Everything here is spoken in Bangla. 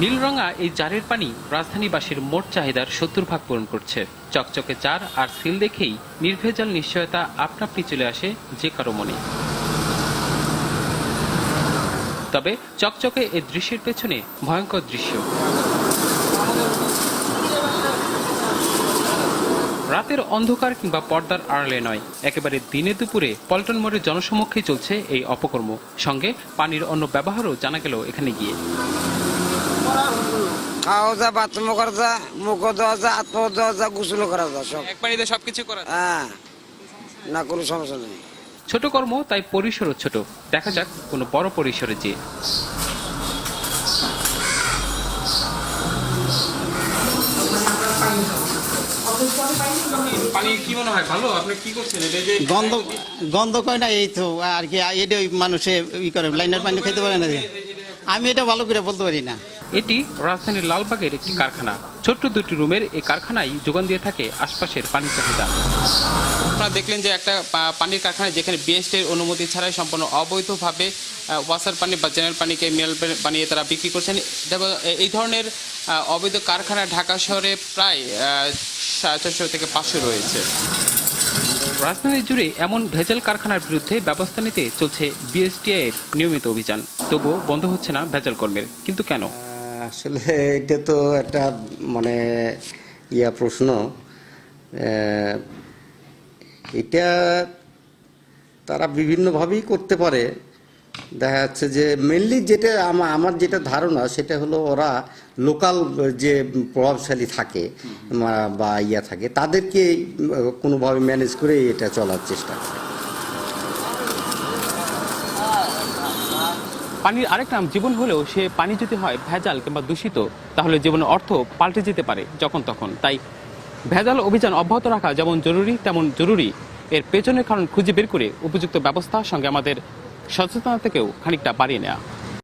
নীলরঙা এই জারের পানি রাজধানীবাসীর মোট চাহিদার সত্তর ভাগ পূরণ করছে। চকচকে চার আর সিল দেখেই নির্ভেজাল নিশ্চয়তা আপনাপনি চলে আসে যে কারও মনে। তবে চকচকে এই দৃশ্যের পেছনে ভয়ঙ্কর দৃশ্য। রাতের অন্ধকার কিংবা পর্দার আড়ালে নয়, একেবারে দিনে দুপুরে পল্টন মোড়ের জনসমক্ষে চলছে এই অপকর্ম। সঙ্গে পানির অন্য ব্যবহারও জানা গেল এখানে গিয়ে। খাওয়া যা বাথরুম করা যা মুখ দেওয়া যা হাত পাওয়া দেওয়া যা গোসল করা যা সব। এক পানিতে সবকিছু করা। হ্যাঁ না কোনো সমস্যা নেই। ছোট কর্ম তাই পরিসরও ছোট। দেখা যাক কোনো বড় পরিসরে যে পানি কি মনে ভালো? আপনি কি করছেন? এটা গন্ধ গন্ধ কয় না এই তো আর কি এটা ওই মানুষে ই করে লাইনের পানি খেতে পারে না যে। আমি এটা ভালো করে বলতে পারি না। এটি রাজধানীর লালবাগের একটি কারখানা। ছোট্ট দুটি রুমের এই কারখানায় যোগান দিয়ে থাকে আশপাশের পানির চাহিদা। আপনারা দেখলেন যে একটা পানির কারখানা যেখানে বিএসটির অনুমতি ছাড়াই সম্পূর্ণ অবৈধভাবে ওয়াসার পানি বা জেনারেল পানিকে মিনারেল বানিয়ে তারা বিক্রি করছেন। এই ধরনের অবৈধ কারখানা ঢাকা শহরে প্রায় সাড়ে চারশো থেকে পাঁচশো রয়েছে। রাজধানী জুড়ে এমন ভেজাল কারখানার বিরুদ্ধে ব্যবস্থা নিতে চলছে বিএসটিআই এর নিয়মিত অভিযান। তবুও বন্ধ হচ্ছে না ভেজাল কর্মের। কিন্তু কেন? আসলে এটা তো একটা মানে ইয়া প্রশ্ন। এটা তারা বিভিন্নভাবেই করতে পারে। দেখা যাচ্ছে যে মেনলি যেটা আমা- আমার যেটা ধারণা সেটা হলো ওরা লোকাল যে প্রভাবশালী থাকে বা ইয়া থাকে তাদেরকে কোনোভাবে ম্যানেজ করে এটা চলার চেষ্টা করে। পানির আরেক নাম জীবন হলেও সে পানি যদি হয় ভেজাল কিংবা দূষিত, তাহলে জীবনের অর্থ পাল্টে যেতে পারে যখন তখন। তাই ভেজাল অভিযান অব্যাহত রাখা যেমন জরুরি, তেমন জরুরি। এর পেছনের কারণ খুঁজে বের করে উপযুক্ত ব্যবস্থা সঙ্গে আমাদের সচেতনতাকেও খানিকটা বাড়িয়ে নেওয়া